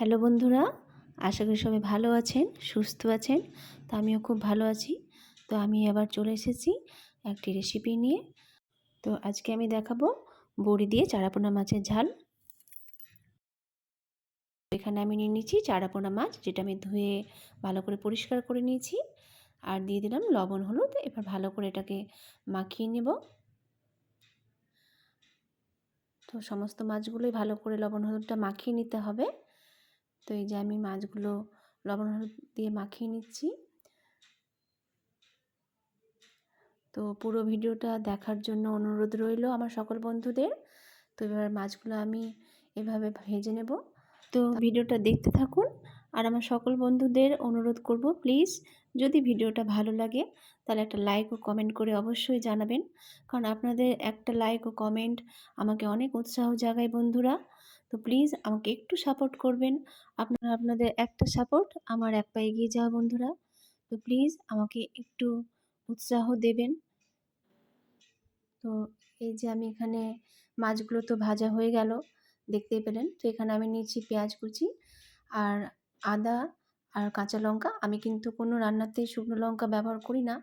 Hello বন্ধুরা, আশা করি সবাই ভালো আছেন, সুস্থ আছেন। তো আমিও খুব ভালো আছি। তো আমি আবার চলে এসেছি একটি রেসিপি নিয়ে। তো আজকে আমি দেখাবো বড়ি দিয়ে চারাপোনা মাছের ঝাল। এখানে আমি নিয়ে নিয়েছি চারাপোনা মাছ, যেটা আমি ধুয়ে ভালো করে পরিষ্কার করে নিয়েছি। আর দিয়ে দিলাম লবণ, হলুদ, এবার ভালো করে এটাকে মাখিয়ে নেব। তো সমস্ত মাছগুলোই ভালো করে লবণ, হলুদটা মাখিয়ে নিতে হবে। তো এই যে আমি মাছগুলো লবণ হলুদ দিয়ে মাখিয়ে নিচ্ছি। তো পুরো ভিডিওটা দেখার জন্য অনুরোধ রইল আমার সকল বন্ধুদের। তো এবার মাছগুলো আমি এভাবে ভেজে নেব। তো ভিডিওটা দেখতে থাকুন আর আমার সকল বন্ধুদের অনুরোধ করব প্লিজ যদি ভিডিওটা ভালো লাগে তাহলে একটা লাইক ও কমেন্ট করে অবশ্যই জানাবেন। কারণ আপনাদের একটা লাইক ও কমেন্ট আমাকে অনেক উৎসাহ জাগায় বন্ধুরা। তো প্লিজ আমাকে একটু সাপোর্ট করবেন। আপনারা আপনাদের একটা সাপোর্ট আমার এক পা এগিয়ে যাওয়া বন্ধুরা। তো প্লিজ আমাকে একটু উৎসাহ দেবেন। তো এই যে আমি এখানে মাছগুলো তো ভাজা হয়ে গেল, দেখতেই পেলেন। তো এখানে আমি নিয়েছি পেঁয়াজ কুচি আর আদা আর কাঁচা লঙ্কা। আমি কিন্তু কোনো রান্নাতেই শুকনো লঙ্কা ব্যবহার করি না।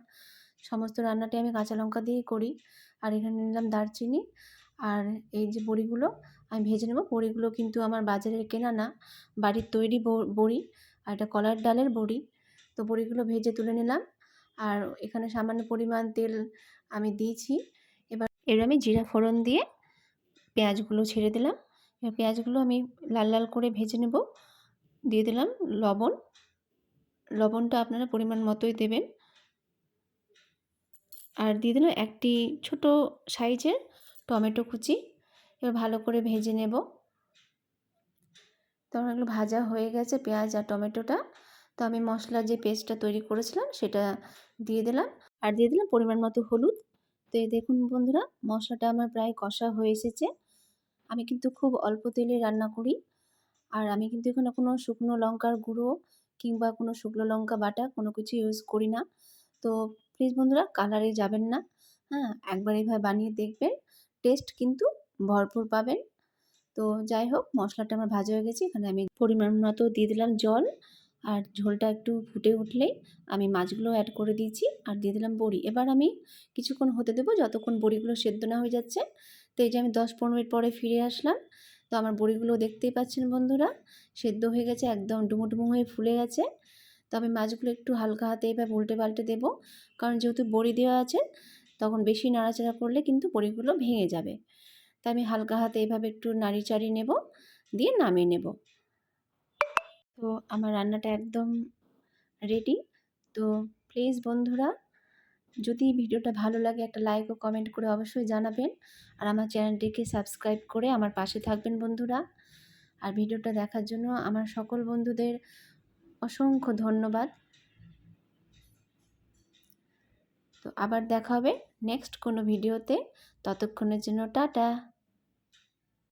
সমস্ত রান্নাটাই আমি কাঁচা লঙ্কা দিয়েই করি। আর এখানে নিলাম দারচিনি আর এই যে বড়িগুলো আমি ভেজে নেব। বড়িগুলো কিন্তু আমার বাজারের কেনা না। বাড়ির তৈরি বড়ি আর এটা কলার ডালের বড়ি। তো বড়িগুলো ভেজে তুলে নিলাম। আর এখানে সামান্য পরিমাণ তেল আমি দিয়েছি। এবার এর আমি জিরা ফোড়ন দিয়ে পেঁয়াজগুলো ছেড়ে দিলাম। এবার পেঁয়াজগুলো আমি লাল লাল করে ভেজে নেব। দিয়ে দিলাম লবণ। লবণটা আপনারা পরিমাণ মতোই দেবেন। আর দিয়ে দিলাম একটি ছোট সাইজের টমেটো কুচি। এবার ভালো করে ভেজে নেব। তখন এগুলো ভাজা হয়ে গেছে, পেঁয়াজ আর টমেটোটা। তো আমি মশলার যে পেস্টটা তৈরি করেছিলাম সেটা দিয়ে দিলাম। আর দিয়ে দিলাম পরিমাণ মতো হলুদ। তো এই দেখুন বন্ধুরা, মশলাটা আমার প্রায় কষা হয়ে এসেছে। আমি কিন্তু খুব অল্প তেলে রান্না করি। আর আমি কিন্তু এখানে কোনো শুকনো লঙ্কার গুঁড়ো কিংবা কোনো শুকনো লঙ্কা বাটা কোনো কিছু ইউজ করি না। তো প্লিজ বন্ধুরা কালারে যাবেন না। হ্যাঁ একবার এইভাবে বানিয়ে দেখবেন। টেস্ট কিন্তু ভরপুর পাবেন। তো যাই হোক, মশলাটা আমার ভাজা হয়ে গেছে। এখানে আমি পরিমাণ মতো দিয়ে দিলাম জল। আর ঝোলটা একটু ফুটে উঠলেই আমি মাছগুলো অ্যাড করে দিয়েছি আর দিয়ে দিলাম বড়ি। এবার আমি কিছুক্ষণ হতে দেবো যতক্ষণ বড়িগুলো সেদ্ধ না হয়ে যাচ্ছে। তো এই যে আমি দশ পনেরো মিনিট পরে ফিরে আসলাম। তো আমার বড়িগুলো দেখতেই পাচ্ছেন বন্ধুরা, সেদ্ধ হয়ে গেছে, একদম ডুমো হয়ে ফুলে গেছে। তো আমি মাছগুলো একটু হালকা হাতে এবার উল্টে পাল্টে দেবো। কারণ যেহেতু বড়ি দেওয়া আছে, তখন বেশি নাড়াচাড়া করলে কিন্তু বড়িগুলো ভেঙে যাবে। তাই আমি হালকা হাতে এভাবে একটু নাড়ি চাড়ি নেব, দিয়ে নামিয়ে নেব। তো আমার রান্নাটা একদম রেডি তো প্লিজ বন্ধুরা, যদি ভিডিওটা ভালো লাগে একটা লাইক ও কমেন্ট করে অবশ্যই জানাবেন। আর আমার চ্যানেলটিকে সাবস্ক্রাইব করে আমার পাশে থাকবেন বন্ধুরা। আর ভিডিওটা দেখার জন্য আমার সকল বন্ধুদের অসংখ্য ধন্যবাদ। তো আবার দেখা হবে নেক্সট কোনো ভিডিওতে ততক্ষণের জন্য টাটা।